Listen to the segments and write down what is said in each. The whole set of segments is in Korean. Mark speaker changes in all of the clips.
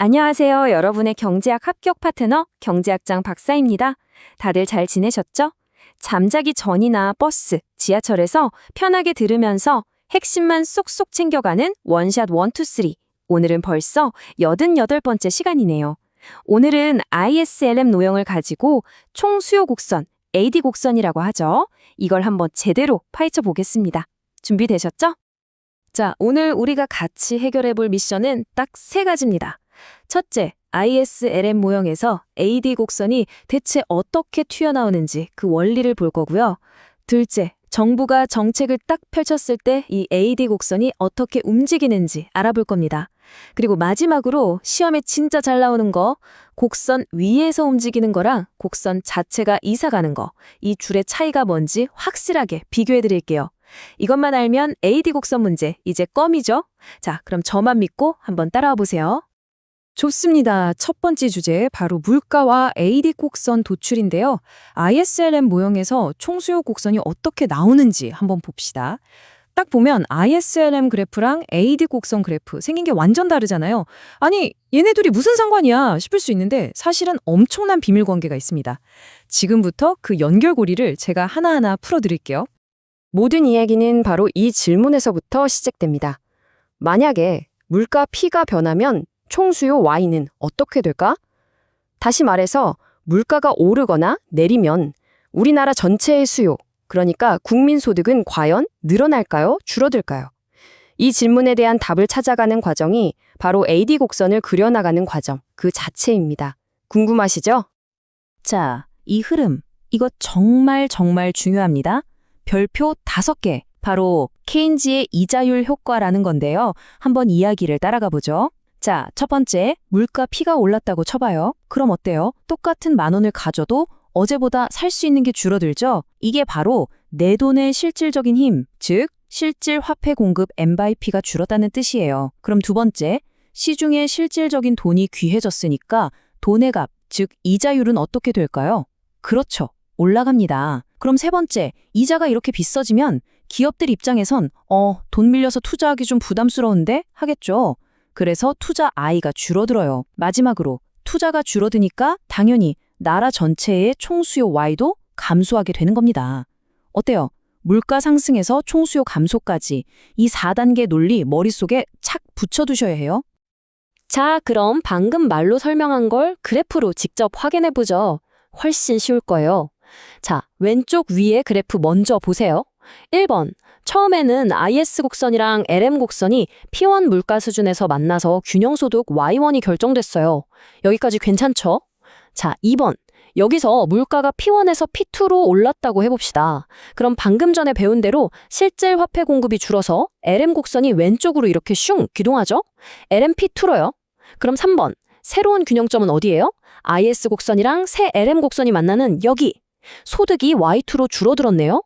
Speaker 1: 안녕하세요. 여러분의 경제학 합격 파트너 경제학장 박사입니다. 다들 잘 지내셨죠? 잠자기 전이나 버스, 지하철에서 편하게 들으면서 핵심만 쏙쏙 챙겨가는 원샷 원투쓰리. 오늘은 벌써 88번째 시간이네요. 오늘은 ISLM 노형을 가지고 총 수요 곡선, AD 곡선이라고 하죠. 이걸 한번 제대로 파헤쳐 보겠습니다. 준비되셨죠? 자, 오늘 우리가 같이 해결해 볼 미션은 딱 세 가지입니다. 첫째, ISLM 모형에서 AD 곡선이 대체 어떻게 튀어나오는지 그 원리를 볼 거고요. 둘째, 정부가 정책을 딱 펼쳤을 때 이 AD 곡선이 어떻게 움직이는지 알아볼 겁니다. 그리고 마지막으로 시험에 진짜 잘 나오는 거, 곡선 위에서 움직이는 거랑 곡선 자체가 이사 가는 거, 이 줄의 차이가 뭔지 확실하게 비교해 드릴게요. 이것만 알면 AD 곡선 문제 이제 껌이죠? 자, 그럼 저만 믿고 한번 따라와 보세요. 좋습니다. 첫 번째 주제 바로 물가와 AD 곡선 도출인데요. ISLM 모형에서 총수요 곡선이 어떻게 나오는지 한번 봅시다. 딱 보면 ISLM 그래프랑 AD 곡선 그래프 생긴 게 완전 다르잖아요. 아니, 얘네 둘이 무슨 상관이야 싶을 수 있는데 사실은 엄청난 비밀 관계가 있습니다. 지금부터 그 연결고리를 제가 하나하나 풀어드릴게요.
Speaker 2: 모든 이야기는 바로 이 질문에서부터 시작됩니다. 만약에 물가 P가 변하면 총수요 Y는 어떻게 될까? 다시 말해서 물가가 오르거나 내리면 우리나라 전체의 수요, 그러니까 국민 소득은 과연 늘어날까요? 줄어들까요? 이 질문에 대한 답을 찾아가는 과정이 바로 AD 곡선을 그려나가는 과정 그 자체입니다. 궁금하시죠?
Speaker 1: 자, 이 흐름, 이거 정말 정말 중요합니다. 별표 다섯 개, 바로 케인지의 이자율 효과라는 건데요. 한번 이야기를 따라가 보죠. 자, 첫 번째, 물가 P가 올랐다고 쳐봐요. 그럼 어때요? 똑같은 만 원을 가져도 어제보다 살 수 있는 게 줄어들죠? 이게 바로 내 돈의 실질적인 힘, 즉, 실질 화폐 공급 M/P가 줄었다는 뜻이에요. 그럼 두 번째, 시중에 실질적인 돈이 귀해졌으니까 돈의 값, 즉, 이자율은 어떻게 될까요? 그렇죠. 올라갑니다. 그럼 세 번째, 이자가 이렇게 비싸지면 기업들 입장에선 어, 돈 밀려서 투자하기 좀 부담스러운데 하겠죠. 그래서 투자 I가 줄어들어요. 마지막으로 투자가 줄어드니까 당연히 나라 전체의 총수요 Y도 감소하게 되는 겁니다. 어때요? 물가 상승에서 총수요 감소까지 이 4단계 논리 머릿속에 착 붙여두셔야 해요. 자, 그럼 방금 말로 설명한 걸 그래프로 직접 확인해 보죠. 훨씬 쉬울 거예요. 자, 왼쪽 위에 그래프 먼저 보세요. 1번. 처음에는 IS 곡선이랑 LM 곡선이 P1 물가 수준에서 만나서 균형소득 Y1이 결정됐어요. 여기까지 괜찮죠? 자, 2번. 여기서 물가가 P1에서 P2로 올랐다고 해봅시다. 그럼 방금 전에 배운 대로 실질 화폐 공급이 줄어서 LM 곡선이 왼쪽으로 이렇게 슝 기동하죠? LM P2로요. 그럼 3번. 새로운 균형점은 어디예요? IS 곡선이랑 새 LM 곡선이 만나는 여기. 소득이 Y2로 줄어들었네요.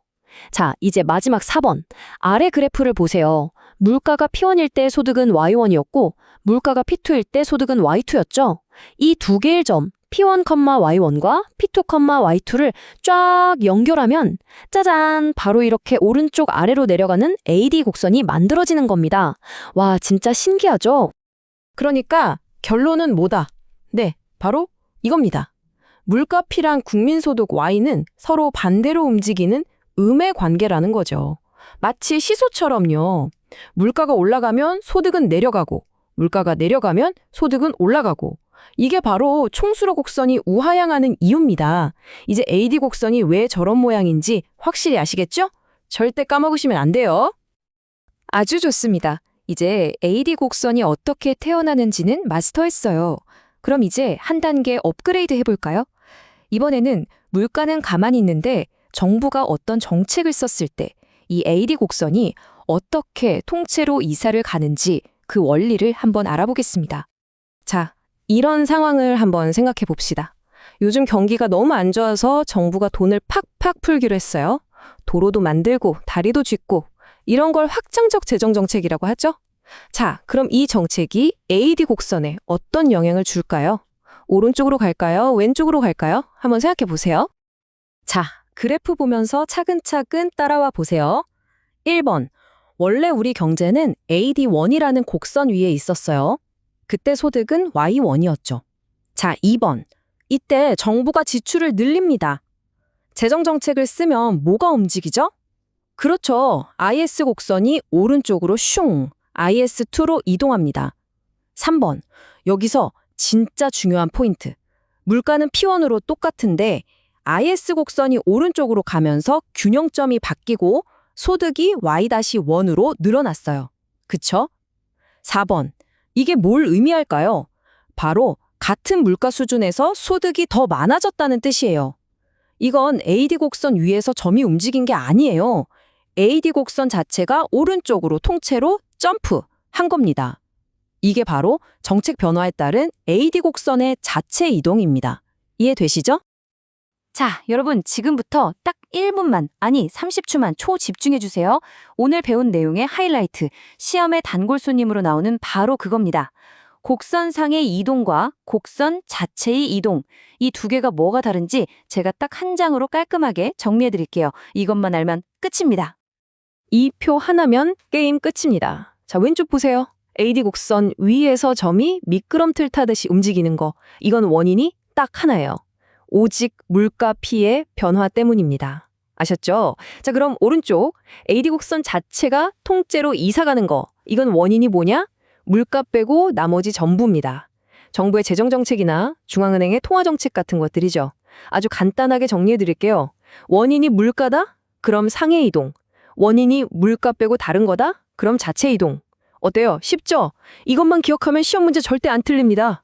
Speaker 1: 자, 이제 마지막 4번. 아래 그래프를 보세요. 물가가 P1일 때 소득은 Y1이었고, 물가가 P2일 때 소득은 Y2였죠? 이 두 개의 점, P1, Y1과 P2, Y2를 쫙 연결하면, 짜잔! 바로 이렇게 오른쪽 아래로 내려가는 AD 곡선이 만들어지는 겁니다. 와, 진짜 신기하죠? 그러니까 결론은 뭐다? 네, 바로 이겁니다. 물가 P랑 국민소득 Y는 서로 반대로 움직이는 음의 관계라는 거죠. 마치 시소처럼요. 물가가 올라가면 소득은 내려가고, 물가가 내려가면 소득은 올라가고, 이게 바로 총수로 곡선이 우하향하는 이유입니다. 이제 AD 곡선이 왜 저런 모양인지 확실히 아시겠죠? 절대 까먹으시면 안 돼요. 아주 좋습니다. 이제 AD 곡선이 어떻게 태어나는지는 마스터했어요. 그럼 이제 한 단계 업그레이드 해볼까요? 이번에는 물가는 가만히 있는데 정부가 어떤 정책을 썼을 때 이 AD 곡선이 어떻게 통째로 이사를 가는지 그 원리를 한번 알아보겠습니다. 자, 이런 상황을 한번 생각해 봅시다. 요즘 경기가 너무 안 좋아서 정부가 돈을 팍팍 풀기로 했어요. 도로도 만들고 다리도 짓고 이런 걸 확장적 재정 정책이라고 하죠. 자, 그럼 이 정책이 AD 곡선에 어떤 영향을 줄까요? 오른쪽으로 갈까요? 왼쪽으로 갈까요? 한번 생각해 보세요. 자, 그래프 보면서 차근차근 따라와 보세요. 1번. 원래 우리 경제는 AD1이라는 곡선 위에 있었어요. 그때 소득은 Y1이었죠. 자, 2번. 이때 정부가 지출을 늘립니다. 재정 정책을 쓰면 뭐가 움직이죠? 그렇죠. IS 곡선이 오른쪽으로 슝, IS2로 이동합니다. 3번. 여기서 진짜 중요한 포인트. 물가는 P1으로 똑같은데 IS 곡선이 오른쪽으로 가면서 균형점이 바뀌고 소득이 Y-1으로 늘어났어요. 그쵸? 4번. 이게 뭘 의미할까요? 바로 같은 물가 수준에서 소득이 더 많아졌다는 뜻이에요. 이건 AD 곡선 위에서 점이 움직인 게 아니에요. AD 곡선 자체가 오른쪽으로 통째로 점프 한 겁니다. 이게 바로 정책 변화에 따른 AD 곡선의 자체 이동입니다. 이해되시죠? 자, 여러분 지금부터 딱 1분만, 아니 30초만 초 집중해 주세요. 오늘 배운 내용의 하이라이트, 시험의 단골 손님으로 나오는 바로 그겁니다. 곡선상의 이동과 곡선 자체의 이동, 이 두 개가 뭐가 다른지 제가 딱 한 장으로 깔끔하게 정리해 드릴게요. 이것만 알면 끝입니다. 이 표 하나면 게임 끝입니다. 자, 왼쪽 보세요. AD 곡선 위에서 점이 미끄럼틀 타듯이 움직이는 거. 이건 원인이 딱 하나예요. 오직 물가 피해 변화 때문입니다. 아셨죠? 자, 그럼 오른쪽 AD 곡선 자체가 통째로 이사 가는 거. 이건 원인이 뭐냐? 물가 빼고 나머지 전부입니다. 정부의 재정 정책이나 중앙은행의 통화 정책 같은 것들이죠. 아주 간단하게 정리해 드릴게요. 원인이 물가다? 그럼 상해 이동. 원인이 물가 빼고 다른 거다? 그럼 자체 이동. 어때요? 쉽죠? 이것만 기억하면 시험 문제 절대 안 틀립니다.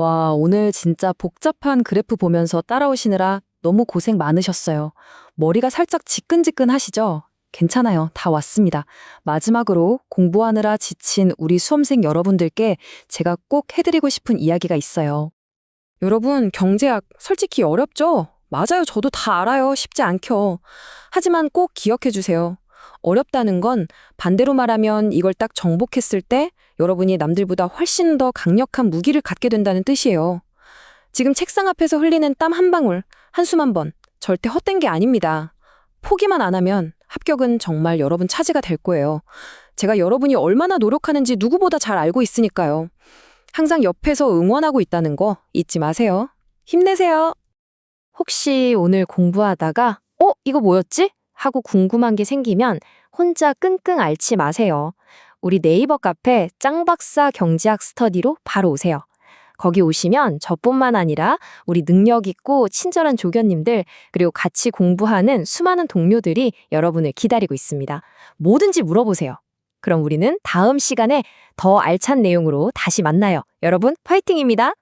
Speaker 1: 와, 오늘 진짜 복잡한 그래프 보면서 따라오시느라 너무 고생 많으셨어요. 머리가 살짝 지끈지끈 하시죠? 괜찮아요. 다 왔습니다. 마지막으로 공부하느라 지친 우리 수험생 여러분들께 제가 꼭 해드리고 싶은 이야기가 있어요. 여러분, 경제학 솔직히 어렵죠? 맞아요. 저도 다 알아요. 쉽지 않죠. 하지만 꼭 기억해 주세요. 어렵다는 건 반대로 말하면 이걸 딱 정복했을 때 여러분이 남들보다 훨씬 더 강력한 무기를 갖게 된다는 뜻이에요. 지금 책상 앞에서 흘리는 땀 한 방울, 한숨 한 번, 절대 헛된 게 아닙니다. 포기만 안 하면 합격은 정말 여러분 차지가 될 거예요. 제가 여러분이 얼마나 노력하는지 누구보다 잘 알고 있으니까요. 항상 옆에서 응원하고 있다는 거 잊지 마세요. 힘내세요. 혹시 오늘 공부하다가 어, 이거 뭐였지? 하고 궁금한 게 생기면 혼자 끙끙 앓지 마세요. 우리 네이버 카페 짱박사 경제학 스터디로 바로 오세요. 거기 오시면 저뿐만 아니라 우리 능력 있고 친절한 조견님들 그리고 같이 공부하는 수많은 동료들이 여러분을 기다리고 있습니다. 뭐든지 물어보세요. 그럼 우리는 다음 시간에 더 알찬 내용으로 다시 만나요. 여러분, 파이팅입니다.